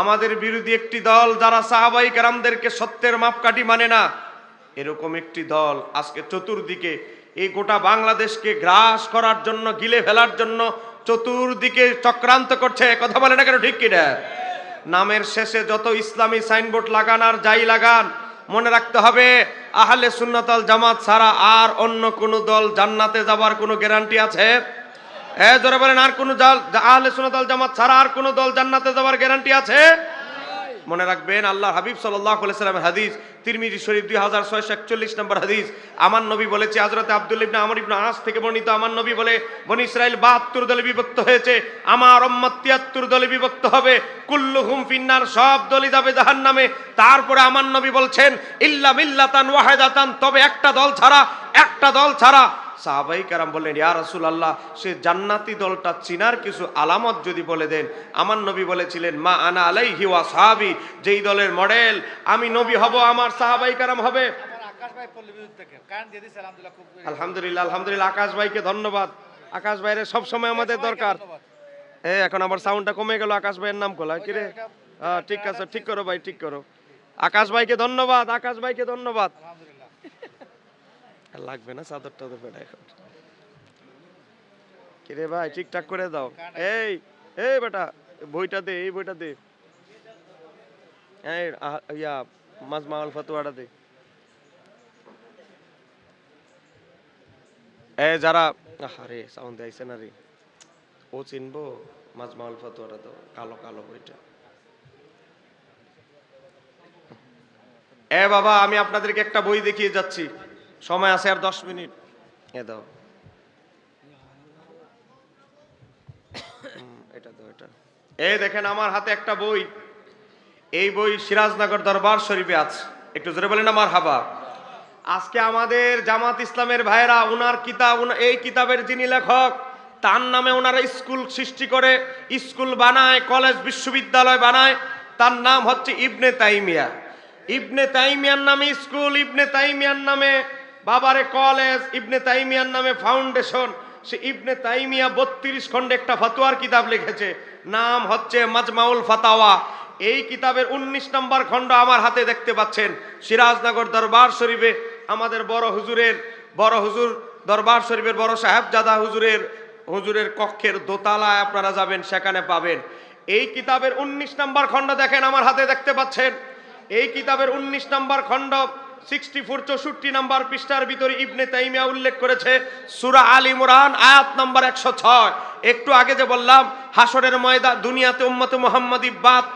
আমাদের বিরোধী একটি দল যারা সাহাবাই কারামদেরকে সত্যের মাপকাঠি মানে না, এরকম একটি দল আজকে চতুর্দিকে এই গোটা বাংলাদেশকে গ্রাস করার জন্য, গিলে ফেলার জন্য চতুর্দিকে চক্রান্ত করছে। কথা বলে না কেন? ঠিক কিনা? নামের শেষে যত ইসলামী সাইনবোর্ড লাগান আর যাই লাগান, মনে রাখতে হবে, আহলে সুন্নাতাল জামাত ছাড়া আর অন্য কোনো দল জান্নাতে যাবার কোনো গ্যারান্টি আছে? হ্যাঁ জোরে বলেন, আর কোনো দল আহলে সুন্নাতাল জামাত ছাড়া আর কোনো দল জান্নাতে যাবার গ্যারান্টি আছে? মনে রাখবেন আল্লাহ হাবিব সাল্লাহ সাল্লামের হাদিস, তিরমিজি শরীফ দুই হাজার ছয়শো একচল্লিশ নম্বর হাদিস। আমার নবী বলেছে হজরত আব্দুল ইবনে আমর ইবনে আস থেকে বর্ণিত, আমার নবী বলে, বনি ইসরাইল বাহাত্তর দলে বিভক্ত হয়েছে, আমার অম্মত তিয়াত্তর দলে বিভক্ত হবে কুল্লু হুম ফিন্নার সব দলই যাবে জাহান নামে তারপরে আমার নবী বলছেন, ইল্লা মিল্লাতান ওয়াহেদাতান, তবে একটা দল ছাড়া, একটা দল ছাড়া সাহাবাই কারাম বললেন, ইয়া রাসূল আল্লাহ সে জান্নাতি দলটা চিনার কিছু আলামত যদি বলে দেন। আমার নবী বলেছিলেন, মা আনা আলাই হিওয়া সাহাবি, যেই দলের মডেল, আমি নবী হব, আমার সাহাবাই কারাম হবে। আলহামদুলিল্লাহ আলহামদুলিল্লাহ, আকাশ ভাইকে ধন্যবাদ। আকাশ ভাইয়ের সব সময় আমাদের দরকার। হ্যাঁ এখন আমার সাউন্ডটা কমে গেল, আকাশ ভাইয়ের নাম খোলা, কি রে? হ্যাঁ ঠিক আছে, ঠিক করো ভাই, ঠিক করো। আকাশ ভাইকে ধন্যবাদ, আকাশ ভাইকে ধন্যবাদ। লাগবে না চাদর টাদর বেটা এখন কিরে ভাই, ঠিকঠাক করে দাও। এই এই বেটা, বইটা দে, এই বইটা দে। এই ইয়া ফতোয়াটা দে। এ, যারা আরে সাউন্ড আইছে না রে। ও চিনবো, মাজমাউল ফতোয়াটা দাও কালো কালো বইটা। এ বাবা, আমি আপনাদেরকে একটা বই দেখিয়ে যাচ্ছি। সময় আছে আর দশ মিনিট। এ দাও। এটা দাও, এটা। এই দেখেন, আমার হাতে একটা বই। এই বই সিরাজনগর দরবার শরীফে আছে। একটু জোরে বলেন আমার হাবা আজকে আমাদের জামাত ইসলামের ভাইরা উনার কিতাব এই কিতাবের যিনি লেখক, তার নামে ওনারা স্কুল সৃষ্টি করে, স্কুল বানায়, কলেজ, বিশ্ববিদ্যালয় বানায়। তার নাম হচ্ছে ইবনে তাইমিয়া। ইবনে তাইমিয়ার নামে স্কুল, ইবনে তাইমিয়ার নামে বাবারে কলেজ ইবনে তাইমিয়ার নামে ফাউন্ডেশন। সে ইবনে তাইমিয়া বত্রিশ খণ্ডে একটা ফতোয়ার কিতাব লিখেছে। নাম হচ্ছে মাজমাউল ফাতাওয়া। এই কিতাবের ১৯ নম্বর খণ্ড আমার হাতে দেখতে পাচ্ছেন। সিরাজনগর দরবার শরীফে আমাদের বড় হুজুরের, বড় হুজুর দরবার শরীফের বড় সাহেবজাদা হুজুরের হুজুরের কক্ষের দোতলায় আপনারা যাবেন, সেখানে পাবেন। এই কিতাবের ১৯ নম্বর খণ্ড দেখেন আমার হাতে দেখতে পাচ্ছেন। এই কিতাবের ১৯ নম্বর খণ্ড একটু আগে যে বললাম হাসরের ময়দা দুনিয়াতে উম্মতে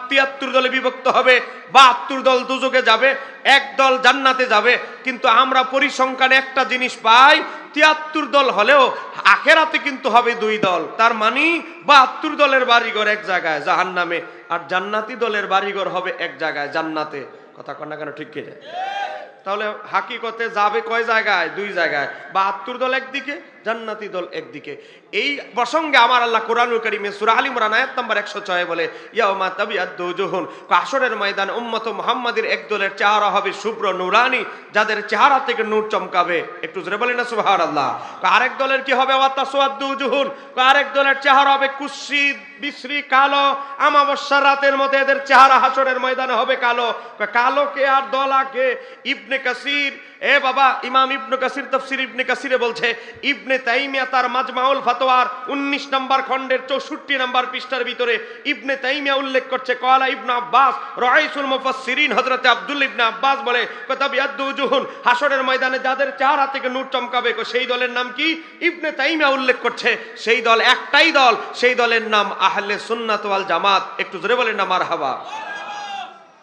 তিয়াত্তর দলে বিভক্ত হবে, বাহাত্তর দল যাবে, এক দল জান্নাতে যাবে, কিন্তু আমরা পরিসংখ্যানে একটা জিনিস পাই, তিয়াত্তর দল হলেও আখেরাতে কিন্তু হবে দুই দল। তার মানে বাহাত্তর দলের বাড়িঘর এক জায়গায়, জাহান্নামে। আর জান্নাতি দলের বাড়িঘর হবে এক জায়গায়, জান্নাতে। কথা কন না কেন, ঠিক কিনা তাহলে হাকিকতে যাবে কয় জায়গায়? দুই জায়গায়। বাহাত্তর দল একদিকে জান্নাতি দল একদিকে। এই প্রসঙ্গে আমার আল্লাহ কোরআনুল করিমে সূরা আলী ইমরান আয়াত নাম্বার 106 বলে, ইয়াউমা তাবিয়াদ্দু জুহুন আসরের ময়দান উম্মত মুহাম্মাদের এক দলের চেহারা হবে শুভ্র নুরানি, যাদের চেহারা থেকে নূর চমকাবে। একটু জোরে বলেন না, সুবহানাল্লাহ। আরেক দলের কি হবে? ওয়া তাসওয়াদ্দু জুহুন আরেক দলের চেহারা হবে কুশ্রিত বিশ্রী, কালো। আমাবস্যার রাতের মধ্যে এদের চেহারা হাসরের ময়দানে হবে কালো। কালো কে আর দলা কে ইবনে কাসির এ বাবা, ইমাম ইবনে কাসির, তফসির ইবনে কাসিরে বলছে, ইবনে তাইমিয়া তার মাজমাউল ফাতোয়ার 19 নম্বর খণ্ডের 64 নম্বর পৃষ্ঠার ভিতরে ইবনে তাইমিয়া উল্লেখ করছে কলা ইবনে আব্বাস, রাইসুল মুফাসসিরিন, হযরত আব্দুল ইবনে আব্বাস বলে কতাবিয়াদ্দু উজুহুন হাসরের ময়দানে যাদের চেহারা থেকে নূর চমকাবে সেই দলের নাম কি? ইবনে তাইমিয়া উল্লেখ করছে, সেই দল একটাই দল, সেই দলের নাম আহলে সুন্নাত ওয়াল জামাত, একটু জোরে বলেন না, মারহাবা।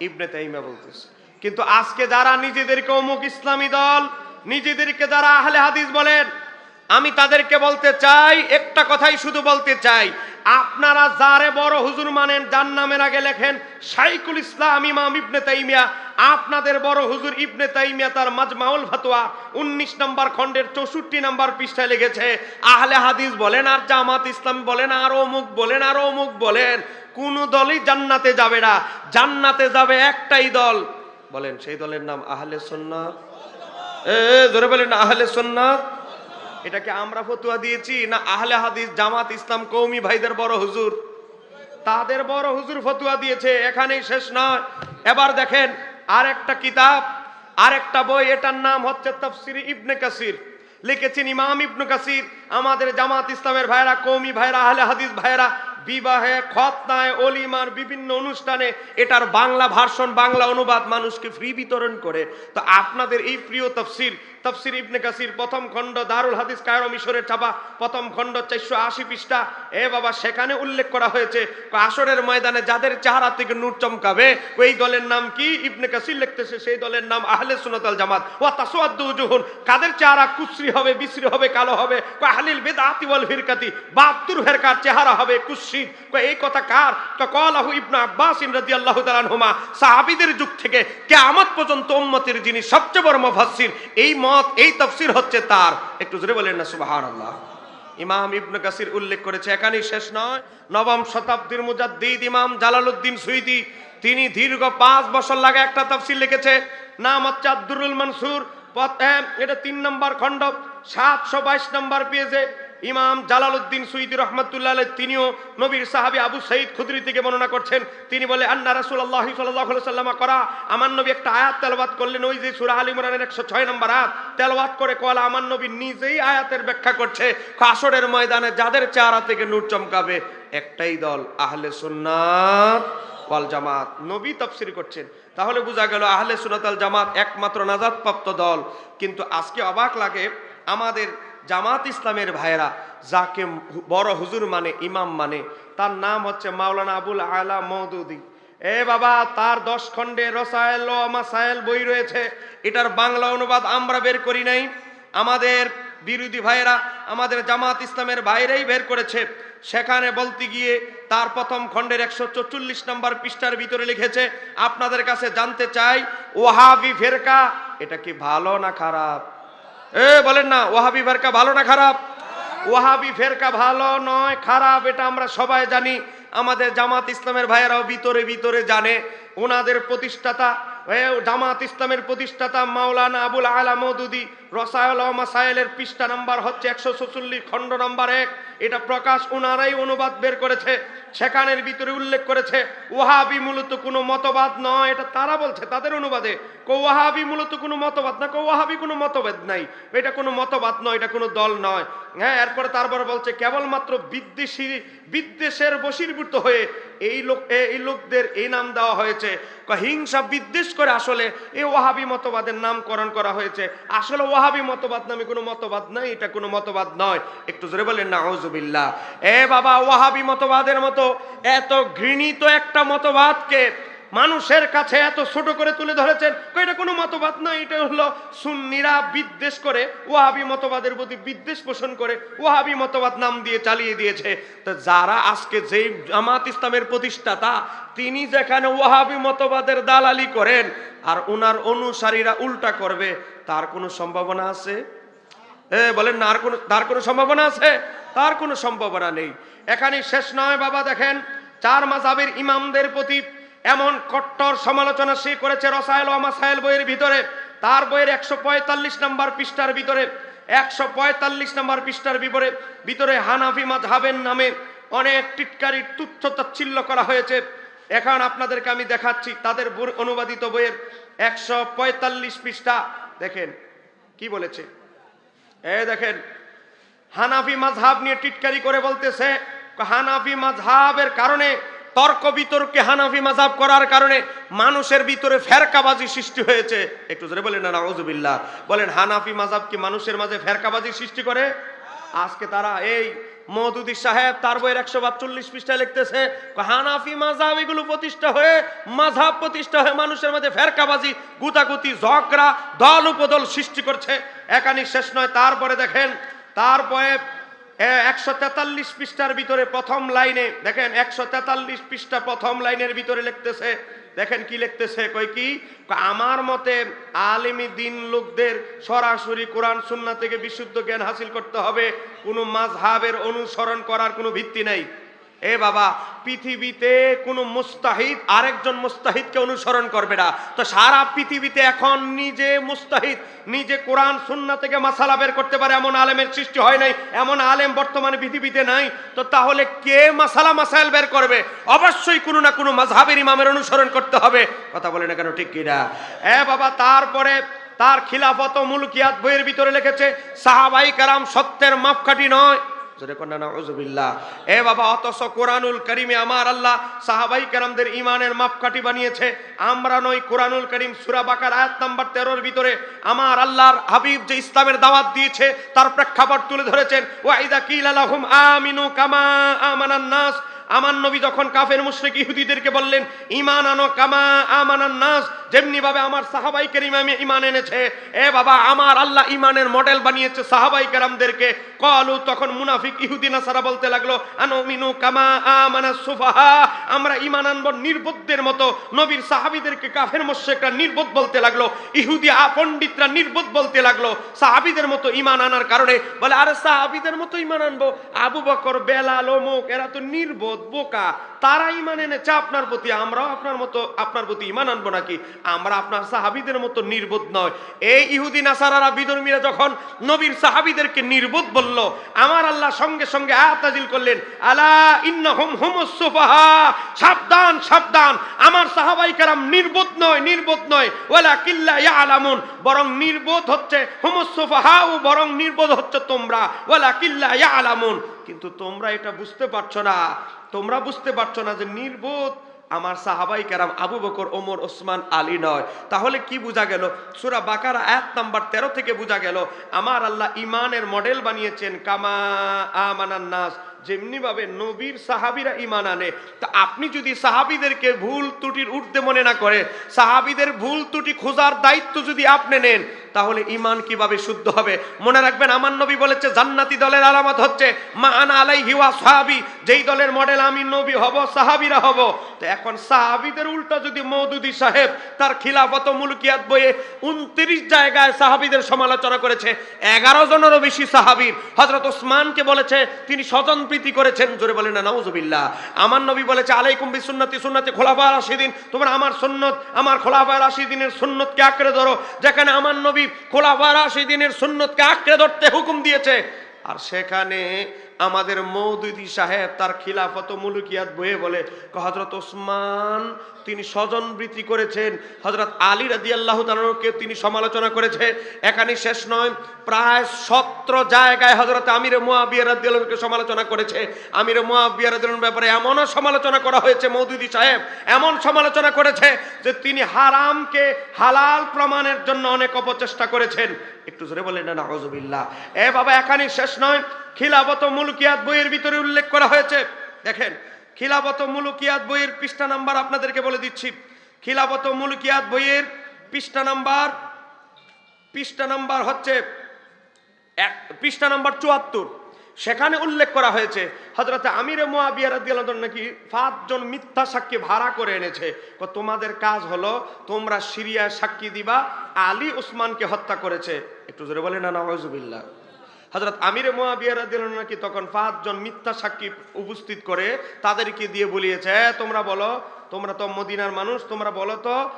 ইবনে তাইমিয়া বলতেছে। কিন্তু আজকে যারা নিজেদেরকে অমুক ইসলামী দল, নিজেদেরকে যারা আহলে হাদিস বলেন, আমি তাদেরকে বলতে চাই, একটা কথাই শুধু বলতে চাই, আপনারা যারে বড় হুজুর মানেন, যার নামের আগে লেখেন শাইকুল ইসলাম ইমাম ইবনে তাইমিয়া, আপনাদের বড় হুজুর ইবনে তাইমিয়া তার মাজমাউল ফাতোয়া 19 নম্বর খণ্ডের 64 নম্বর পৃষ্ঠায় লিখেছে, আহলে হাদিস বলেন আর জামাত ইসলাম বলেন, আর অমুক বলেন, আর অমুক বলেন, কোন দলই জান্নাতে যাবে না। জান্নাতে যাবে একটাই দল বলেন সেই দলের নাম আহলে সুন্নাত এ জোরে বলেন আহলে সুন্নাত এটাকে আমরা ফতুয়া দিয়েছি না আহলে হাদিস জামাত ইসলাম কৌমি ভাইদের বড় হুজুর? তাদের বড় হুজুর ফতুয়া দিয়েছে এখানেই শেষ নয়। এবার দেখেন আর একটা কিতাব আর একটা বই এটার নাম হচ্ছে তফসির ইবনে কাসির। লিখেছেন ইমাম ইবনু কাসির। আমাদের জামাত ইসলামের ভাইরা কৌমি ভাইরা আহলে হাদিস ভাইরা বিবাহে, খতনায়, অলিমার বিভিন্ন অনুষ্ঠানে এটার বাংলা ভার্সন, বাংলা অনুবাদ মানুষকে ফ্রি বিতরণ করে। তো আপনাদের এই প্রিয় তফসির তফসির ইবনে কাসির, প্রথম খণ্ড দারুল হাদিস কায়রো মিশরের ছাপা, প্রথম খণ্ড চারশো আশি পৃষ্ঠা। এ বাবা, সেখানে উল্লেখ করা হয়েছে আসরের ময়দানে যাদের চেহারা থেকে নূর চমকাবে, ওই দলের নাম কি? ইবনে কাসির লিখতেছে, সেই দলের নাম আহলে সুনতাল জামাত। ও তাসওয়াদ্দুজুহুন কাদের চেহারা কুশ্রী হবে, বিশ্রী হবে, কালো হবে? আহলিল বিদআতি ওয়াল ফিরকাতি, বাহাত্তর ফেরকার চেহারা হবে কুশ্রী কয় এই কথা কার? কয় কলাহু ইবনে আব্বাস রাদিয়াল্লাহু তাআলা আনহুমা সাহাবীদের যুগ থেকে কিয়ামত পর্যন্ত উম্মতের যিনি সবচেয়ে বড় মুফাসসির এই মত এই তাফসীর হচ্ছে তার। একটু জোরে বলেন না সুবহানাল্লাহ। ইমাম ইবনে কাসির উল্লেখ করেছে এখানেই শেষ নয়। নবম শতাব্দীর মুজাদ্দিদ ইমাম জালালউদ্দিন সুইদি তিনি দীর্ঘ পাঁচ বছর লাগে একটা তাফসীর লিখেছে নাম হচ্ছে আব্দুরুল মনসুর। এ, এটা তিন নম্বর খণ্ড সাতশো বাইশ নম্বর পেয়েছে ইমাম জালালউদ্দিন সুইদি রহমতুল্লাহ তিনিও নবীর সাহাবী আবু সঈদ খুদরি থেকে বর্ণনা করছেন। তিনি বলে, আন্না সাল্লাল্লাহু আলাইহি সাল্লাম করা, আমার নবী একটা আয়াত তেলাওয়াত করলেন, ওই যে সূরা আল ইমরানের 106 নম্বর আয়াত, তেলাওয়াত করে কলা আমার নবী নিজেই আয়াতের ব্যাখ্যা করছে কাসরের ময়দানে যাদের চেহারা থেকে নূর চমকাবে, একটাই দল, আহলে সুন্নাত ওয়াল জামাত। নবী তফসির করছেন। তাহলে বোঝা গেল, আহলে সুন্নাত আল জামাত একমাত্র নাজাদপ্রাপ্ত দল। কিন্তু আজকে অবাক লাগে, আমাদের জামাত ইসলামের ভাইয়েরা, যাকে বড় হুজুর মানে ইমাম মানে তার নাম হচ্ছে মাওলানা আবুল আলা মৌদুদি এ বাবা, তার দশ খণ্ডে রসায়েল মাসায়েল বই রয়েছে। এটার বাংলা অনুবাদ আমরা বের করি নাই। আমাদের বিরোধী ভাইয়েরা, আমাদের জামাত ইসলামের বাইরেই বের করেছে। সেখানে বলতে গিয়ে তার প্রথম খণ্ডের একশো চল্লিশ নম্বর পৃষ্ঠার ভিতরে লিখেছে, আপনাদের কাছে জানতে চাই ওহাবি ফেরকা, এটা কি ভালো না খারাপ? বলেন না ওহাবি ফেরকা ভালো না খারাপ? ওহাবি ফেরকা ভালো নয়, খারাপ, এটা আমরা সবাই জানি। আমাদের জামাত ইসলামের ভাইয়েরাও ভিতরে ভিতরে জানে। ওনাদের প্রতিষ্ঠাতা জামাত ইসলামের প্রতিষ্ঠাতা মাওলানা আবুল আলা মৌদুদি রসায়ল ও মাসাইলের পৃষ্ঠা নাম্বার হচ্ছে একশো চল্লিশ খণ্ড নাম্বার এক। এটা প্রকাশ ওনারাই অনুবাদ বের করেছে, সেখানের ভিতরে উল্লেখ করেছে ওহাবি মূলত কোনো মতবাদ নয়। এটা তারা বলছে, তাদের অনুবাদে, কো ওয়াহাবি মূলত কোনো মতবাদ না, কো ওয়াহাবি কোনো মতভেদ নাই। এটা কোনো মতবাদ নয়, এটা কোনো দল নয়। হ্যাঁ এরপরে তারপরে বলছে, কেবলমাত্র বিদ্বেষী, বিদ্বেষের বশীভূত হয়ে এই লোক এই লোকদের এই নাম দেওয়া হয়েছে। হিংসা বিদ্বেষ করে আসলে এই ওয়াহাবি মতবাদের নামকরণ করা হয়েছে। আসলে ওয়াহাবি মতবাদ নামে কোনো মতবাদ নাই, এটা কোনো মতবাদ নয়। একটু জোরে বলেন না আউজুবিল্লাহ এ বাবা, ওয়াহাবি মতবাদের মতো এত ঘৃণিত একটা মতবাদকে মানুষের কাছে এত ছোট করে তুলে ধরেছেন এটা কোনো মতবাদ নয়, এটা হলো সুন্নিরা বিদ্বেষ করে, ওয়াহাবি মতবাদের প্রতি বিদ্বেষ পোষণ করে, ওয়াহাবি মতবাদ নাম দিয়ে চালিয়ে দিয়েছে। তো যারা আজকে যেই জামাত ইসলামের প্রতিষ্ঠাতা, তিনি যেখানে ওয়াহাবি মতবাদের দালালি করেন, আর ওনার অনুসারীরা উল্টা করবে তার কোনো সম্ভাবনা আছে? এ, বলেন না আর কোনো, তার কোনো সম্ভাবনা আছে? তার কোনো সম্ভাবনা নেই। এখানে শেষ নয়, বাবা, দেখেন, চার মাজাবের ইমামদের প্রতি এমন কট্টর সমালোচনা সে করেছে রসায়ল ও মাসাইল বইয়ের ভিতরে। তার বইয়ের একশো পঁয়তাল্লিশ নম্বর পৃষ্ঠার ভিতরে, একশো পঁয়তাল্লিশ নম্বর পৃষ্ঠার বিপরে ভিতরে হানাফি মাঝহাবের নামে অনেক টিটকারির তুচ্ছ তাচ্ছিল্য করা হয়েছে। এখন আপনাদেরকে আমি দেখাচ্ছি তাদের অনুবাদিত বইয়ের একশো পঁয়তাল্লিশ পৃষ্ঠা। দেখেন, কি বলেছে? এ দেখেন, হানাফি মাঝহাব নিয়ে টিটকারি করে বলতেছে, হানাফি মাঝহাবের কারণে, তর্ক বিতর্কে হানাফি মাঝহাব করার কারণে মানুষের ভিতরে ফেরকাবাজি সৃষ্টি হয়েছে। একটু জোরে বলেন না, নাউজুবিল্লাহ। বলেন, হানাফি মাঝহাব কি মানুষের মাঝে ফেরকাবাজি সৃষ্টি করে? আজকে তারা এই মধুদি সাহেব তার বইয়ের একশো বাচল্লিশ পৃষ্ঠায় লিখতেছে, হানাফি মাঝাব এগুলো প্রতিষ্ঠা হয়ে মাঝহাব প্রতিষ্ঠা হয়ে মানুষের মধ্যে ফেরকাবাজি, গুতাগুতি, ঝগড়া, দল উপদল সৃষ্টি করছে। একানি শেষ নয়, তারপরে দেখেন, তারপরে একশো তেতাল্লিশ পৃষ্ঠার ভিতরে প্রথম লাইনে, দেখেন, একশো তেতাল্লিশ পৃষ্ঠা প্রথম লাইনের ভিতরে লিখতেছে দেখেন কি লিখতেছে কই কি? আমার মতে আলিমি দিন লোকদের সরাসরি কোরআন সুন্না থেকে বিশুদ্ধ জ্ঞান হাসিল করতে হবে। কোনো মাঝহাবের অনুসরণ করার কোনো ভিত্তি নেই। এ বাবা, পৃথিবীতে কোনো মুস্তাহিদ, আরেকজন মুস্তাহিদকে অনুসরণ করবে না। তো সারা পৃথিবীতে এখন নিজে মুস্তাহিদ, নিজে কোরআন সুন্না থেকে মাসালা বের করতে পারে এমন আলেমের সৃষ্টি হয় নাই, এমন আলেম বর্তমানে পৃথিবীতে নাই। তো তাহলে কে মাসালা, মাসাইল বের করবে? অবশ্যই কোনো না কোনো মাঝহাবের ইমামের অনুসরণ করতে হবে। কথা বলে না কেন, ঠিক কিনা এ বাবা, তারপরে তার খিলাফত মুলকিয়াত বইয়ের ভিতরে লিখেছে, সাহাবাই কারাম সত্যের মাপকাঠি নয়। ইমানের মাপকাঠি বানিয়েছে। আমরা কোরআনুল করিম সুরা বাকার আয়াত নাম্বার তেরোর ভিতরে আমার আল্লাহর হাবিব যে দাওয়াত দিয়েছে, তার প্রেক্ষাপট তুলে ধরেছেন ওয়াইদা কিল আলাহুম আমিনু কামা আমানান নাস। আমার নবী যখন কাফের মুশরিক ইহুদিদেরকে বললেন ইমান আনো কামা আমানান নাস যেমনি ভাবে আমার সাহাবাই কেরিম আমি ইমান এনেছে। এ বাবা, আমার আল্লাহ ইমানের মডেল বানিয়েছে সাহাবাই কেরামদেরকে। কলু তখন মুনাফিক ইহুদি নাসারা বলতে লাগল, আনো মিনু কামা আমানা সুফাহা আমরা ইমান আনব নির্বোধদের মতো। নবীর সাহাবিদেরকে কাফের মুশরিকরা নির্বোধ বলতে লাগল, ইহুদি আপণ্ডিতরা নির্বোধ বলতে লাগল। সাহাবিদের মতো ইমান আনার কারণে বলে, আরে সাহাবিদের মতো ইমান আনব। আবু বকর, বেলাল, অমুক, এরা তো নির্বোধ। বোকা তারা ইমান এনেছে আপনার প্রতি আমরাও আপনার মতো, আপনার প্রতি ইমান আনব নাকি? আমরা আপনার সাহাবিদের মতো নির্বোধ নয় এই ইহুদি নাসারারা, বিধর্মীরা যখন নবীর সাহাবিদেরকে নির্বোধ বলল, আমার আল্লাহ সঙ্গে সঙ্গে আয়াত নাজিল করলেন, আলা ইন্নাহুম হুমুস সুফাহা সাবধান সাবধান, আমার সাহাবাই কারাম নির্বোধ নয় নির্বোধ নয়। ওয়ালা কিল্লা ইয়ালামুন, বরং নির্বোধ হচ্ছে হুমুস সুফাহা ও বরং নির্বোধ হচ্ছে তোমরা। ওয়ালা কিল্লা ইয়ালামুন কিন্তু তোমরা এটা বুঝতে পারছ না। তোমরা বুঝতে পারছ না যে নির্বোধ আমার সাহাবাই কেরাম আবু বকর, ওমর, ওসমান, আলী নয়। তাহলে কি বোঝা গেল? সুরা বাকারা এক নাম্বার তেরো থেকে বোঝা গেল, আমার আল্লাহ ইমানের মডেল বানিয়েছেন, কামা আমানান নাস যেমনি ভাবে নবীর সাহাবিরা ইমান আনে, তা আপনি যদি সাহাবিদেরকে ভুল ত্রুটির উঠতে মনে না করে, সাহাবিদের ভুল ত্রুটি খোঁজার দায়িত্ব যদি আপনি নেন, তাহলে ইমান কীভাবে শুদ্ধ হবে? মনে রাখবেন, আমার নবী বলেছে, জান্নাতি দলের আলামত হচ্ছে, মা আনা আলাই হিওয়া সাহাবি, যেই দলের মডেল আমি নবী হব, সাহাবিরা হব। তো এখন সাহাবিদের উল্টা যদি মৌদুদি সাহেব তার খিলাফত মুলকিয়াত বইয়ে উনত্রিশ জায়গায় সাহাবিদের সমালোচনা করেছে, এগারো জনেরও বেশি সাহাবির। হজরত ওসমানকে বলেছে, তিনি স্বজন প্রীতি করেছেন, জোরে বলেন, নাউজুবিল্লাহ। আমার নবী বলেছে, আলাইকুম বিসুন্নতি, সুন্নতি, খোলাফা রাশিদিন। তোমরা আমার সুন্নত, আমার খোলাফা রাশিদিনের সুন্নতকে আঁকড়ে ধরো, যেখানে আমার নবী খোলাফা রাশিদিনের সুন্নতকে আঁকড়ে ধরতে হুকুম দিয়েছে। আর সেখানে আমাদের মৌদুদি সাহেব, তার খিলাফত মুলুকিয়াত বয়ে বলে হজরত ওসমান তিনি স্বজন বৃত্তি করেছেন হজরত আলী রাজি আল্লাহ তালকে তিনি সমালোচনা করেছে এখানে শেষ নয়, প্রায় সতেরো জায়গায় হজরত আমির মোয়াবিয়া রাজি আল্লাহকে সমালোচনা করেছে। আমির মোয়াবিয়া রাজি ব্যাপারে এমনও সমালোচনা করা হয়েছে, মৌদুদি সাহেব এমন সমালোচনা করেছে যে তিনি হারামকে হালাল প্রমাণের জন্য অনেক অপচেষ্টা করেছেন। একটু জোরে বলেন না নাহজুবিল্লাহ এ বাবা এখানে শেষ নয়। খিলাবত মুলকিয়াত বইয়ের ভিতরে উল্লেখ করা হয়েছে। দেখেন, খিলাফত মুলকিয়াত বইয়ের পৃষ্ঠা নাম্বার আপনাদেরকে বলে দিচ্ছি। খিলাবত মুলকিয়াত বইয়ের পৃষ্ঠা নাম্বার পৃষ্ঠা নাম্বার হচ্ছে এক, পৃষ্ঠা নাম্বার চুয়াত্তর। সেখানে উল্লেখ করা হয়েছে হজরত আমিরে মোয়াবিয়া রাদিয়াল্লাহু তাআলা নাকি পাঁচজন মিথ্যা সাক্ষী ভাড়া করে এনেছে। তোমাদের কাজ হলো তোমরা সিরিয়ায় সাক্ষী দিবা আলী উসমানকে হত্যা করেছে। একটু জোরে বলে না নাউজুবিল্লাহ। হজরত আমিরে মোয়াবিয়া রাদিয়াল্লাহু নাকি তখন পাঁচজন মিথ্যা সাক্ষী উপস্থিত করে তাদেরকে দিয়ে বলিয়েছে "এ, তোমরা বলো তোমরা তো মদিনার মানুষ তোমরা বলো তো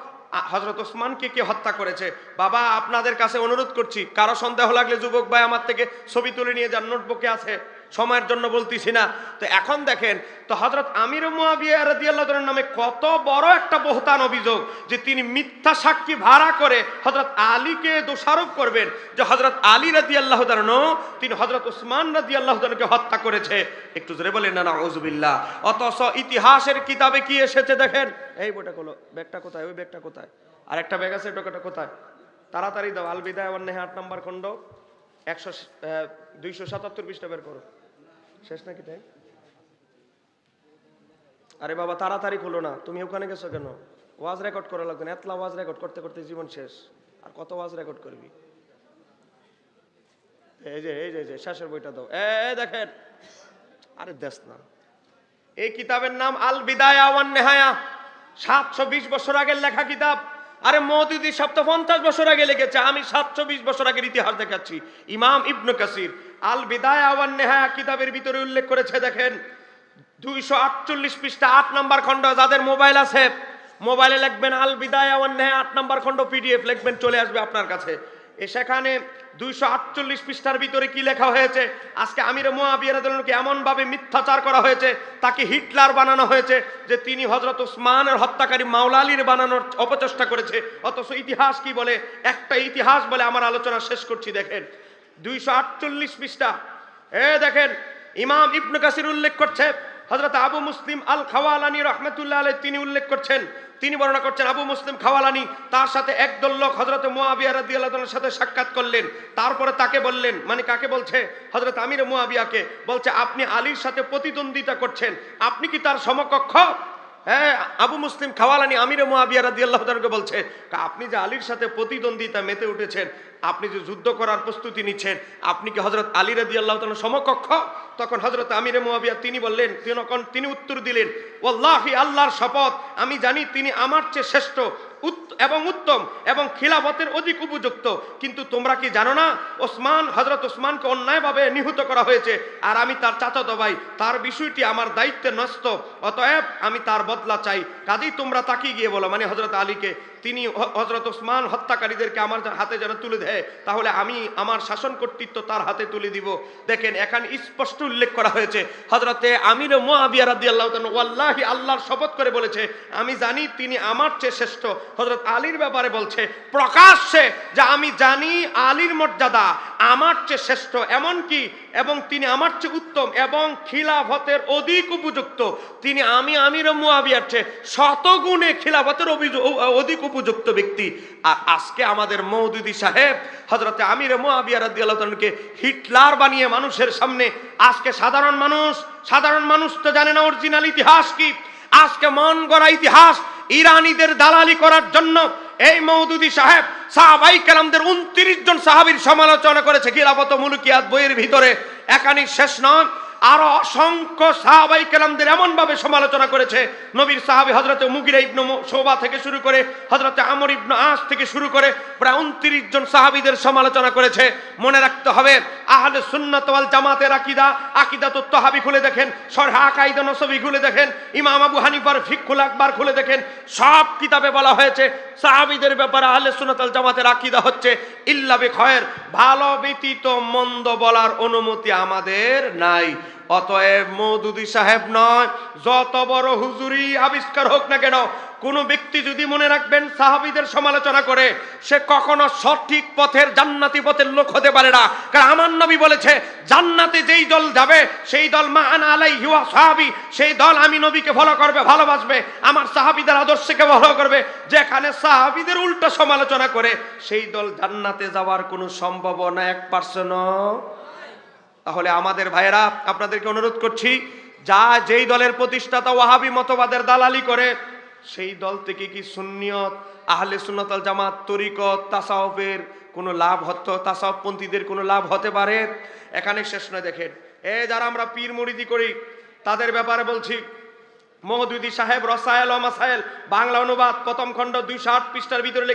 হজরত ওসমানকে কে হত্যা করেছে? বাবা, আপনাদের কাছে অনুরোধ করছি, কারও সন্দেহ লাগলে যুবক ভাই আমার থেকে ছবি তুলে নিয়ে যান, নোটবুকে আছে। সময়ের জন্য বলতেছি না। তো এখন দেখেন, তো হজরত আমির মুয়াবিয়া রাদিয়াল্লাহু তাআলার নামে কত বড় একটা বহতান অভিযোগ যে তিনি মিথ্যা সাক্ষী ভাড়া করে হজরত আলীকে দোষারোপ করবেন। যে হজরত আলী রাদিয়াল্লাহু তাআলা তিনি হজরত উসমান রাদিয়াল্লাহু তাআলাকে হত্যা করেছে। একটু জোরে বলেন না, নাউজুবিল্লাহ। অথচ ইতিহাসের কিতাবে কি এসেছে দেখেন? এই বইটা হলো ব্যাগটা কোথায়? ওই ব্যাগটা কোথায়? আর একটা ব্যাগ আছে ওটা কোথায়? তাড়াতাড়ি দাও আল বিদায় ওয়ান নেহা আট নম্বর খণ্ড। একশো দুইশো সাতাত্তর পৃষ্ঠা বের করো। শেষ নাকি তাই আরে বাবা, তাড়াতাড়ি খোলো না। তুমি ওখানে গেছো কেন? ওয়াজ রেকর্ড করা লাগবে না। এতলা ওয়াজ রেকর্ড করতে করতে জীবন শেষ। আর কত ওয়াজ রেকর্ড করবি? এই যে এই যে এই যে, শেষের বইটা দাও। এ দেখেন। আরে দেশ না। এই কিতাবের নাম আল বিদায়া নেহায়া সাতশো বিশ বছর আগের লেখা কিতাব। আরে মৌদুদি সপ্তাহ পঞ্চাশ বছর আগে লিখেছে। আমি সাতশো বিশ বছর আগের ইতিহাস দেখাচ্ছি। ইমাম ইবনু কাসির। আল বিদায় ওয়ান নেহায়া কিতাবের ভিতরে উল্লেখ করেছে, দেখেন, দুইশো আটচল্লিশ পৃষ্ঠা আট নাম্বার খণ্ড, যাদের মোবাইল আছে, মোবাইলে লিখবেন আল বিদায় অন্যায় আট নাম্বার খণ্ড পিডিএফ লিখবেন, চলে আসবে আপনার কাছে। সেখানে দুইশো আটচল্লিশ পৃষ্ঠার ভিতরে কি লেখা হয়েছে? আজকে আমির মোয়াবিয়ারকে এমনভাবে মিথ্যাচার করা হয়েছে, তাকে হিটলার বানানো হয়েছে, যে তিনি হজরত উসমানের হত্যাকারী মাওলা আলীর বানানোর অপচেষ্টা করেছে, অথচ ইতিহাস কি বলে? একটা ইতিহাস বলে আমার আলোচনা শেষ করছি, দেখেন। দুইশো আটচল্লিশ পৃষ্ঠা। এ দেখেন, ইমাম ইবনু কাসির উল্লেখ করছে হজরত আবু মুসলিম আল খাওয়ালানি রহমতুল্লাহ আলাই তিনি উল্লেখ করছেন, তিনি বর্ণনা করছেন আবু মুসলিম খাওয়ালানি তার সাথে একদল লোক হজরত মোয়াবিয়া রাদিয়াল্লাহুর সাথে সাক্ষাৎ করলেন, তারপরে তাকে বললেন মানে কাকে বলছে? হজরত আমির মোয়াবিয়াকে বলছে, আপনি আলীর সাথে প্রতিদ্বন্দ্বিতা করছেন, আপনি কি তার সমকক্ষ? হ্যাঁ আবু মুসলিম খাওয়ালানি আমির মোয়াবিয়া দিয়ে আল্লাহকে বলছে আপনি যে আলীর সাথে প্রতিদ্বন্দ্বিতা মেতে উঠেছেন, আপনি যে যুদ্ধ করার প্রস্তুতি নিচ্ছেন, আপনি কি হজরত আলী রাদি আল্লাহ সমকক্ষ? তখন হজরত আমির মহাবিয়া তিনি বললেন, তিনি উত্তর দিলেন ওল্লাহি আল্লাহর শপথ, আমি জানি তিনি আমার চেয়ে শ্রেষ্ঠ এবং উত্তম এবং খিলাফতের অধিক উপযুক্ত। কিন্তু তোমরা কি জানো না, ওসমান হজরত ওসমানকে অন্যায়ভাবে নিহত করা হয়েছে, আর আমি তার চাচাতো ভাই, তার বিষয়টি আমার দায়িত্বে নষ্ট অতএব আমি তার বদলা চাই। কাজেই তোমরা তাকে গিয়ে বলো মানে হজরত আলীকে, তিনি হজরত ওসমান হত্যাকারীদেরকে আমার হাতে যেন তুলে দেয়, তাহলে আমি আমার শাসন কর্তৃত্ব তার হাতে তুলে দিব। দেখেন, এখানে স্পষ্ট উল্লেখ করা হয়েছে হজরতে আমির মোয়াবিয়া রাদি আল্লাহ ওয়াল্লাহি আল্লাহর শপথ করে বলেছে, আমি জানি তিনি আমার চেয়ে শ্রেষ্ঠ হজরত আলীর ব্যাপারে বলছে, প্রকাশ্যে যে আমি জানি আলীর মর্যাদা আমার চেয়ে শ্রেষ্ঠ এমন কি এবং তিনি আমার চেয়ে উত্তম এবং খিলাফতের অধিক উপযুক্ত। তিনি আমি আমির মুয়াবিয়ার চেয়ে শতগুণে খিলাফতের অধিক উপযুক্ত ব্যক্তি। আর আজকে আমাদের মৌদুদি সাহেব হজরতে আমির মুয়াবিয়া রাদিয়াল্লাহুকে হিটলার বানিয়ে মানুষের সামনে, আজকে সাধারণ মানুষ সাধারণ মানুষ তো জানে না অরিজিনাল ইতিহাস কি? আজকে মন গড়া ইতিহাস ইরানিদের দালালি করার জন্য এই মৌদুদি সাহেব সাহাবাই কালামদের উনত্রিশ জন সাহাবির সমালোচনা করেছে। খিলাফত মুলুকিয়াত বইয়ের ভিতরে একানি শেষ নয়। আরও অসংখ্য সাহাবাই কেলামদের এমন ভাবে সমালোচনা করেছে। নবীর সাহাবি হজরতে মুগিরা ইবনু শোভা থেকে শুরু করে হজরতে আমর ইবনু আস থেকে শুরু করে প্রায় উনত্রিশ জন সাহাবিদের সমালোচনা করেছে। মনে রাখতে হবে, আহলে সুন্নাত ওয়াল জামাতের আকিদা আকিদা তো তহাবি খুলে দেখেন, সরহা আকাইদা নসবি খুলে দেখেন, ইমাম আবু হানিফার ফিকুল আকবার খুলে দেখেন, সব কিতাবে বলা হয়েছে, সাহাবিদের ব্যাপারে আহলে সুন্নাত জামাতের আকিদা হচ্ছে, ইল্লা বিখয়ের, ভালো ব্যতীত মন্দ বলার অনুমতি আমাদের নাই। অতএব মৌদুদি সাহেব নয়, যত বড় হুজুরি আবিষ্কার হোক না কেন, কোনো ব্যক্তি যদি মনে রাখবেন সাহাবিদের সমালোচনা করে, সে কখনো সঠিক পথের, জান্নাতি পথের লোক হতে পারে না। কারণ আমার নবী বলেছে, জান্নাতে যেই দল যাবে, সেই দল মা আনা আলাই হিওয়া সাহাবি, সেই দল আমি নবীকে ফলো করবে, ভালোবাসবে, আমার সাহাবিদের আদর্শকে ফলো করবে। যেখানে সাহাবিদের উল্টো সমালোচনা করে, সেই দল জান্নাতে যাওয়ার কোনো সম্ভাবনা এক পার্সেন্ট তাহলে আমাদের ভাইয়েরা, আপনাদেরকে অনুরোধ করছি, যা যেই দলের প্রতিষ্ঠাতা ওয়াহাবি মতবাদের দালালি করে, সেই দল থেকে কি সুন্নিয়ত, আহলে সুন্নতাল জামাত, তরিকত, তাসাউফের কোনো লাভ হতো তাসাহপন্থীদের কোনো লাভ হতে পারে? এখানে শেষ নয়, দেখেন। এ, যারা আমরা পীর মরিদি করি, তাদের ব্যাপারে বলছি মহদুদি সাহেব রসায়েল ও মাসায়েল বাংলা অনুবাদ প্রথম খণ্ড দুইশো আট পৃষ্ঠার ভিতরে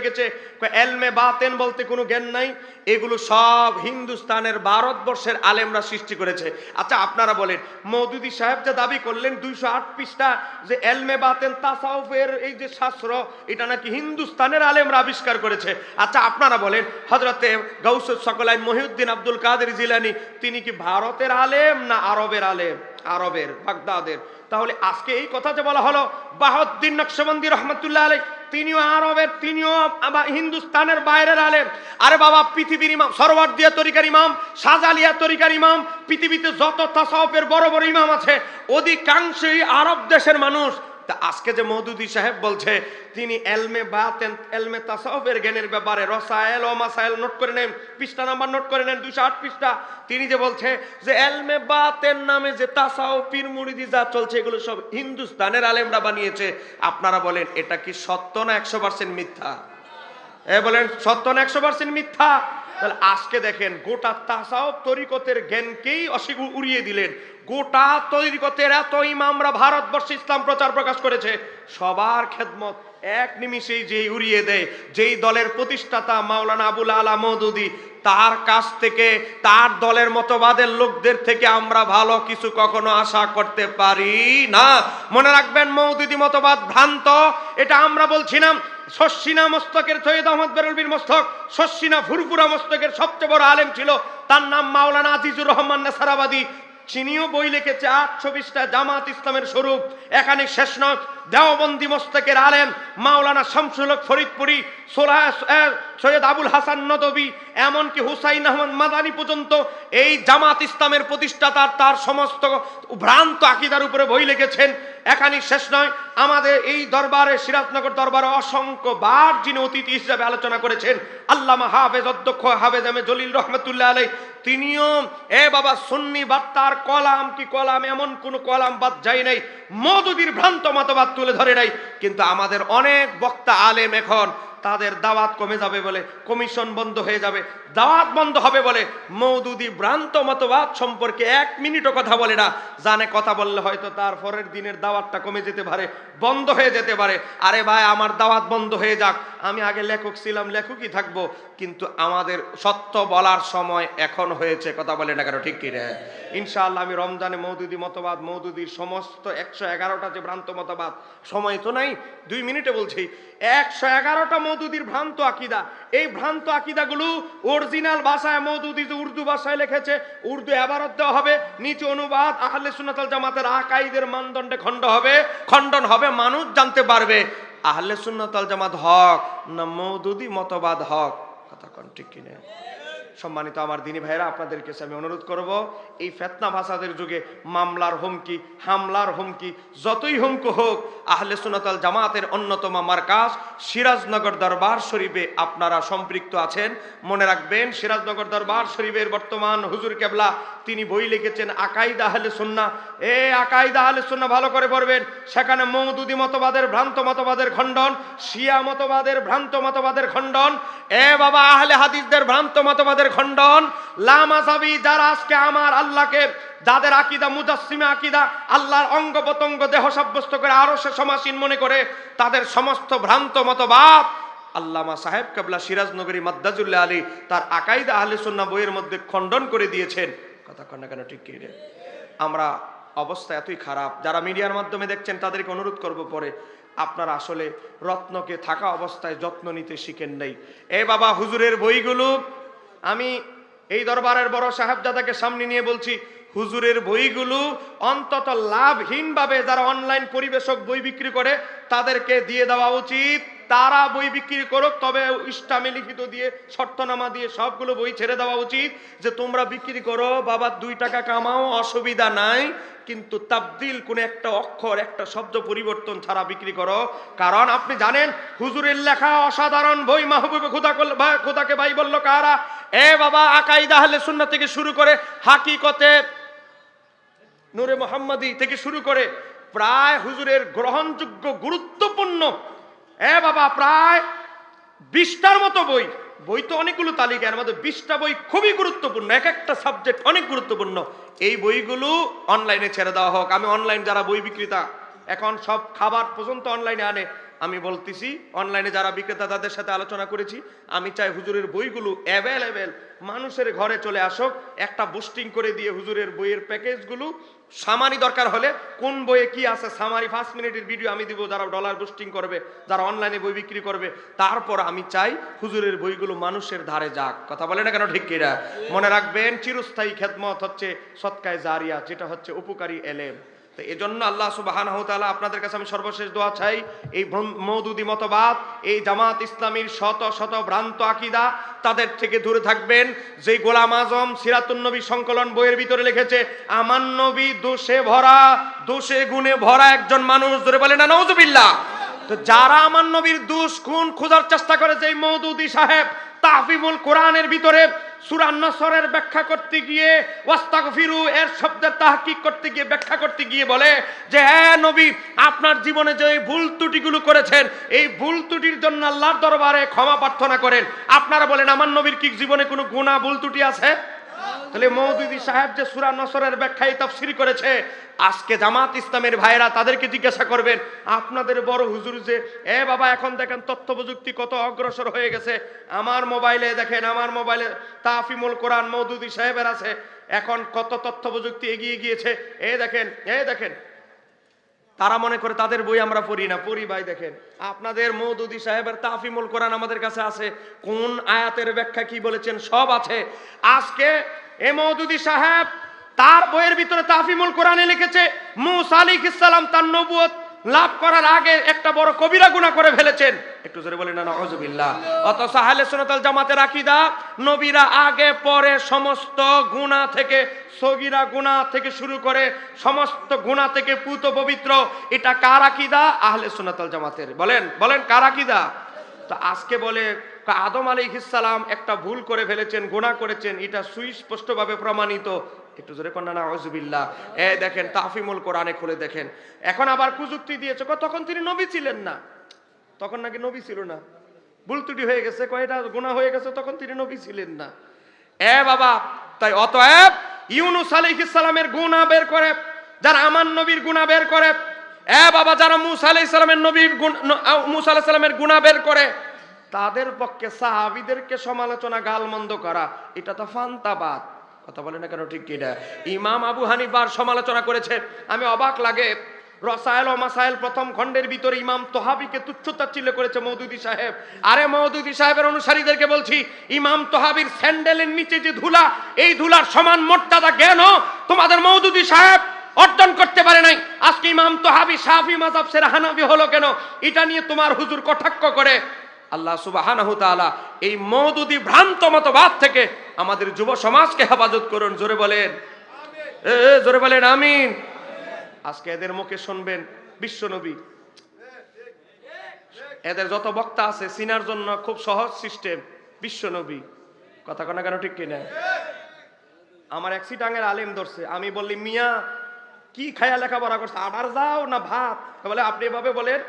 কয়, এলমে বাতেন বলতে কোনো জ্ঞান নাই এগুলো সব হিন্দুস্তানের ভারতবর্ষের আলেমরা সৃষ্টি করেছে। আচ্ছা আপনারা বলেন মৌদুদি সাহেব যে দাবি করলেন দুইশো আট পৃষ্ঠা যে এলমে বাতেন তাসাউফের এই যে শাস্ত্র এটা নাকি হিন্দুস্তানের আলেমরা আবিষ্কার করেছে। আচ্ছা আপনারা বলেন হজরতে গৌসুদ সকলাই মহিউদ্দিন আব্দুল কাদের জিলানি তিনি কি ভারতের আলেম না আরবের আলেম? আরবের বাগদাদের। তাহলে আজকে এই কথা যে বলা হলো বাহদ্দিন নকশবন্দি রহমতুল্লাহ আলী তিনিও আরবের, তিনিও হিন্দুস্তানের বাইরের আলেন আরে বাবা, পৃথিবীর ইমাম সরওয়ার্দিয়া তরিকার ইমাম সাজালিয়া তরিকার ইমাম, পৃথিবীতে যত তাসাউপের বড় বড় ইমাম আছে, অধিকাংশই আরব দেশের মানুষ। তা আজকে যে মৌদুদি সাহেব বলছে, তিনি এলমে বাতেন, এলমে তাসাউফের জ্ঞানের ব্যাপারে রসায়েল ও মাসাইল নোট করে নেন, পৃষ্ঠা নাম্বার নোট করে নেন, দুইশো আট পৃষ্ঠা। তিনি যে বলছে যে এলমে বাতেন নামে যে তাসাও পীর মুরিদি যা চলছে, এগুলো সব হিন্দুস্তানের আলেমরা বানিয়েছে। আপনারা বলেন, এটা কি সত্য না একশো পার্সেন্ট মিথ্যা? এ বলেন, সত্য না একশো পার্সেন্ট মিথ্যা? তাহলে আজকে দেখেন, গোটা তাসাও তরিকতের জ্ঞানকেই অসি উড়িয়ে দিলেন। গোটা তরিকতের এত ইমামরা ভারতবর্ষে ইসলাম প্রচার প্রকাশ করেছে, সবার খেদমত এক নিমিষেই যেই উড়িয়ে দেয়, যেই দলের প্রতিষ্ঠাতা মাওলানা আবুল আলা মৌদুদি, তার কাছ থেকে, তার দলের মতবাদের লোকদের থেকে আমরা ভালো কিছু কখনো আশা করতে পারি না। মনে রাখবেন, মৌদুদি মতবাদ ভ্রান্ত, এটা আমরা বলছি না শস্যিনা মস্তকের সৈয়দ আহমদ বেরলবির মস্তক শস্যিনা ফুরফুরা মস্তকের সবচেয়ে বড় আলেম ছিল। তার নাম মাওলানা আজিজুর রহমান নেসারাবাদী। চিনিও বই লিখেছে আটশো বিশটা জামাত ইসলামের স্বরূপ। এখানে শেষ নয়। দেওবন্দি মস্তকের আলেম মাওলানা শামসুল ফরিদপুরি সোলাহ সৈয়দ আবুল হাসান নদবী, এমনকি হুসাইন আহমদ মাদানি পর্যন্ত এই জামাত ইসলামের প্রতিষ্ঠাতার তার সমস্ত ভ্রান্ত আকিদার উপরে বই লিখেছেন। এখানে শেষ নয়, আমাদের এই দরবারে, সিরাজনগর দরবারে অসংখ্য বার যিনি অতিথি হিসাবে আলোচনা করেছেন, আল্লামা হাফেজ অধ্যক্ষ হাফেজ এম জলিল রহমতুল্লাহ আলাই তিনিও, এ বাবা, সুন্নি বার্তার কলাম কি কলাম? এমন কোন কলাম বাদ যায় নাই। মদুদির ভ্রান্ত মতবাদ তুলে ধরে নাই। কিন্তু আমাদের অনেক বক্তা আলেম এখন তাদের দাওয়াত কমে যাবে বলে, কমিশন বন্ধ হয়ে যাবে। দাওয়াত বন্ধ হবে বলে মৌদুদি ভ্রান্ত মতবাদ সম্পর্কে এক মিনিটও কথা বলে না। জানে কথা বললে হয়তো তার পরের দিনের দাওয়াতটা কমে যেতে পারে, বন্ধ হয়ে যেতে পারে। আরে ভাই, আমার দাওয়াত বন্ধ হয়ে যাক। আমি আগে লেখক ছিলাম, লেখকই থাকব। কিন্তু আমাদের সত্য বলার সময় এখন হয়েছে, কথা বলে না কেন, ঠিক কি রে? ইনশাআল্লাহ আমি রমজানে মৌদুদি মতবাদ, মৌদুদির সমস্ত একশো এগারোটা যে ভ্রান্ত মতবাদ, সময় তো নাই, দুই মিনিটে বলছি, একশো এগারোটা মৌদুদির ভ্রান্ত আকিদা। এই ভ্রান্ত আকিদাগুলো অরিজিনাল ভাষায় মৌদুদি যে উর্দু ভাষায় লিখেছে, উর্দু এবারত দেওয়া হবে। নিচে অনুবাদ আহলে সুনাতাল জামাতের আকাইদের মানদণ্ডে খণ্ড হবে। খণ্ডন হবে মানুষ জানতে পারবে। আহলে সুনাতাল জামাত হক না মৌদুদি মতবাদ হক? কথা কন ঠিক কিনা? সম্মানিত আমার দিনী ভাইরা আপনাদের কাছে আমি অনুরোধ করব, এই ফেতনা ভাষাদের যুগে মামলার হুমকি, হামলার হুমকি, যতই হুমকি হোক, আহলে সুনাতাল জামাতের অন্যতম মার্কাজ সিরাজনগর দরবার শরীফে আপনারা সম্পৃক্ত আছেন। মনে রাখবেন, সিরাজনগর দরবার শরীফের বর্তমান হুজুর কেবলা, তিনি বই লিখেছেন আকাইদা আহলে সুন্না এ আকাইদা আহলে সুন্না ভালো করে পড়বেন। সেখানে মৌদুদি মতবাদের ভ্রান্ত মতবাদের খণ্ডন, শিয়া মতবাদের ভ্রান্ত মতবাদের খণ্ডন। এ বাবা, আহলে হাদিসদের ভ্রান্ত মতবাদের খণ্ডন। লামাজাবি যারা আজকে আমার আল্লাহকে, যাদের আকিদা মুজাসিমে আকিদা, আল্লাহর অঙ্গ প্রত্যঙ্গ দেহ সাব্যস্ত করে আরও সে সমাসীন মনে করে, তাদের সমস্ত ভ্রান্ত মতবাদ আল্লামা সাহেব কাবলা সিরাজনগরী মাদ্দাজুল্লাহ আলী তার আকাইদা আহলে সুন্না বইয়ের মধ্যে খণ্ডন করে দিয়েছেন। কথা কন কেন, ঠিক কি আমরা অবস্থা এতই খারাপ, যারা মিডিয়ার মাধ্যমে দেখছেন তাদেরকে অনুরোধ করব পরে, আপনারা আসলে রত্নকে থাকা অবস্থায় যত্ন নিতে শিখেন নাই। এ বাবা, হুজুরের বইগুলো আমি এই দরবারের বড় সাহেবজাদাকে সামনে নিয়ে বলছি, হুজুরের বইগুলো অন্তত লাভহীনভাবে যারা অনলাইন পরিবেশক বই বিক্রি করে, তাদেরকে দিয়ে দেওয়া উচিত। তারা বই বিক্রি করুক, তবে ইস্টামে লিখিত দিয়ে, শর্তনামা দিয়ে সবগুলো বই ছেড়ে দেওয়া উচিত যে তোমরা বিক্রি করো, বাবা দুই টাকা কামাও, অসুবিধা নাই। কিন্তু তাবদিল কোন একটা অক্ষর, একটা শব্দ পরিবর্তন ছাড়া বিক্রি করো। কারণ আপনি জানেন, হুজুরের লেখা অসাধারণ বই, মাহবুবে খুদা খুদাকে ভাই বলল কারা? এ বাবা, আকাইদা আহলে সুন্নাহ থেকে শুরু করে হাকিকতে নূরে মোহাম্মদী থেকে শুরু করে, প্রায় হুজুরের গ্রহণযোগ্য গুরুত্বপূর্ণ এ বাবা, প্রায় বিশটার মতো বই। বই তো অনেকগুলো তালিকা, এর মধ্যে বিশটা বই খুবই গুরুত্বপূর্ণ, এক একটা সাবজেক্ট অনেক গুরুত্বপূর্ণ। এই বইগুলো অনলাইনে ছেড়ে দেওয়া হোক। আমি অনলাইন যারা বই বিক্রেতা, এখন সব খাবার পর্যন্ত অনলাইনে আনে। আমি বলতেছি, অনলাইনে যারা বিক্রেতা, তাদের সাথে আলোচনা করেছি। আমি চাই হুজুরের বইগুলো অ্যাভেলেবেল মানুষের ঘরে চলে আসুক, একটা বুস্টিং করে দিয়ে হুজুরের বইয়ের প্যাকেজগুলো। সামারি দরকার হলে কোন বইয়ে কি আছে সামারি ফার্স্ট মিনিটের ভিডিও আমি দিব, যারা ডলার বুস্টিং করবে, যারা অনলাইনে বই বিক্রি করবে। তারপর আমি চাই হুজুরের বইগুলো মানুষের ধারে যাক। কথা বলে না কেন ঠিক মনে রাখবেন, চিরস্থায়ী খেদমত হচ্ছে সৎকায় জারিয়া, যেটা হচ্ছে উপকারী এলেম। তো এজন্য আল্লাহ সুবাহানাহু তাআলা আপনাদের কাছে আমি সর্বশেষ দোয়া চাই, এই মৌদুদি মতবাদ, এই জামাত ইসলামীর শত শত ভ্রান্ত আকিদা তাদের থেকে দূরে থাকবেন। যেই গোলাম আজম সিরাতুন নবী সংকলন বইয়ের ভিতরে লিখেছে আমার নবী দোষে ভরা, দোষে গুণে ভরা একজন মানুষ। ধরে বলে না নওজুবিল্লাহ তো যারা আমার নবীর দুষ খুন খোঁজার চেষ্টা করে যে মৌদুদি সাহেব তাহফিমুল কোরআনের ভিতরে সুরান নসরের ব্যাখ্যা করতে গিয়ে, ওয়াস্তাগফিরু, এর শব্দের তাহকিক করতে গিয়ে, ব্যাখ্যা করতে গিয়ে বলে যে হ্যাঁ নবী, আপনার জীবনে যে ভুল ত্রুটিগুলো করেছেন, এই ভুল ত্রুটির জন্য আল্লাহর দরবারে ক্ষমা প্রার্থনা করেন। আপনারা বলেন, আমার নবীর কি জীবনে কোনো গুণা ভুল ত্রুটি আছে? তাহলে মৌদুদি সাহেব যে সুরা নসরের ব্যাখ্যায় তাফসির করেছে, আজকে জামাত ইসলামের ভাইরা তাদেরকে জিজ্ঞাসা করবেন, আপনাদের বড় হুজুর যে, এ বাবা, এখন দেখেন তথ্য প্রযুক্তি কত অগ্রসর হয়ে গেছে। আমার মোবাইলে দেখেন, আমার মোবাইলে তাফিমুল কোরআন মৌদুদি সাহেবের আছে। এখন কত তথ্য প্রযুক্তি এগিয়ে গিয়েছে। এ দেখেন এ দেখেন তারা মনে করে তাদের বই আমরা পড়ি না, পড়ি ভাই দেখেন। আপনাদের মৌদুদি সাহেবের তাফিমুল কোরআন আমাদের কাছে আছে। কোন আয়াতের ব্যাখ্যা কি বলেছেন? সব আছে। আজকে এ মৌদুদি সাহেব তার বইয়ের ভিতরে তাফিমুল কোরআনে লিখেছে, মুসা আলিক ইসলাম তার নবুয়ত লাভ করার আগে একটা বড় কবিরা গুনাহ করে ফেলেছেন। একটু জোরে বলেন না সুন্নাত ওয়াল জামাতের আকীদা, নবীরা আগে, পরে সমস্ত গুনাহ থেকে, সগিরা গুনাহ থেকে শুরু করে সমস্ত গুনাহ থেকে পুত পবিত্র। এটা কার আকীদা? আহলে সুন্নাত ওয়াল জামাতের। বলেন বলেন কার আকীদা? তো আজকে বলে, আদম আলাইহিস সালাম একটা ভুল করে ফেলেছেন, গুনাহ করেছেন। এটা সুস্পষ্টভাবে প্রমাণিত। একটু জোরে কন্যা না আউযুবিল্লাহ এ দেখেন তাফিমুল কোরআনে খুলে দেখেন। এখন আবার কুযুক্তি দিয়েছে তখন তিনি নবী ছিলেন না। তখন নাকি নবী ছিল না। ভুল ত্রুটি হয়ে গেছে কয়টা গুনাহ হয়ে গেছে, তখন তিনি নবী ছিলেন না। এ বাবা, তাই অতএব ইউনুস আলাইহিস সালামের গুনাহ বের করে, যারা আমার নবীর গুনাহ বের করে, এ বাবা, যারা মুসা আলাইহিস সালামের নবীর গুণ মুসা আলাইহিস সালামের গুনাহ বের করে, তাদের পক্ষে সাহাবিদেরকে সমালোচনা গালমন্দ করা, এটা তো ফান্তাবাদ। কথা বলে না কেন? ঠিক কিনা? ইমাম আবু হানিফার সমালোচনা করেছে। আমি অবাক লাগে। রসায়েল ও মাসাইল প্রথম খণ্ডের ভিতরে ইমাম তোহাবিকে তুচ্ছতাচ্ছিল্য করেছে মৌদুদি সাহেব। আরে মৌদুদি সাহেবের অনুসারীদেরকে বলছি, ইমাম তোহাবির স্যান্ডেলের নিচে যে ধুলা, এই ধুলার সমান মর্যাদা জ্ঞান তোমাদের মৌদুদি সাহেব অর্জন করতে পারে নাই। আজকে ইমাম তোহাবি সাফি মাজাব সেরা হানাবি হলো কেন? এটা নিয়ে তোমার হুজুর কটাক্ষ করে। আল্লাহ তাআলা এই মৌদুদি ভ্রান্ত মতবাদ থেকে আমাদের যুব সমাজকে হেফাজত করুন, জোরে বলেন। জোরে বলেন, আমিন। আজকে এদের মুখে শুনবেন বিশ্বনবী এদের যত বক্তা আছে চিনার জন্য খুব সহজ সিস্টেম বিশ্বনবী কথা কনা কেন, ঠিক কিনা? আমার এক সিটাঙ্গের আলেম ধরছে, আমি বললি, মিয়া, কি খায়া লেখাপড়া করছে? আবার যাও না ভাত? বলে, আপনি এভাবে বলেন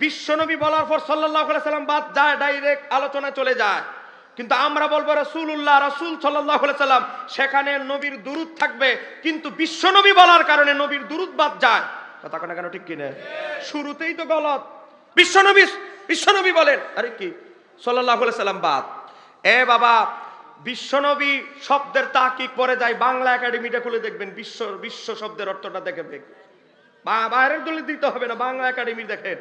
বিশ্বনবী বলার পর সাল্লাহ সাল্লাম বাদ যায় ডাইরেক্ট আলোচনায় চলে যায়। কিন্তু আমরা বলব রসুল সাল্লাহ সাল্লাম, সেখানে নবীর দুরুদ থাকবে। কিন্তু বিশ্বনবী বলার কারণে নবীর দুরুদ বাদ যায়। কথা কেন কেন, ঠিক কিনা? শুরুতেই তো গলত। বিশ্বনবী বিশ্বনবী বলেন, আরে কি? সাল্লাহ সাল্লাম বাদ। এ বাবা বিশ্বনবী শব্দের তাকিক পরে যায়, বাংলা একাডেমিটা খুলে দেখবেন, বিশ্ব বিশ্ব শব্দের অর্থটা দেখে বাইরের দলে দিতে হবে না, বাংলা একাডেমি দেখেন।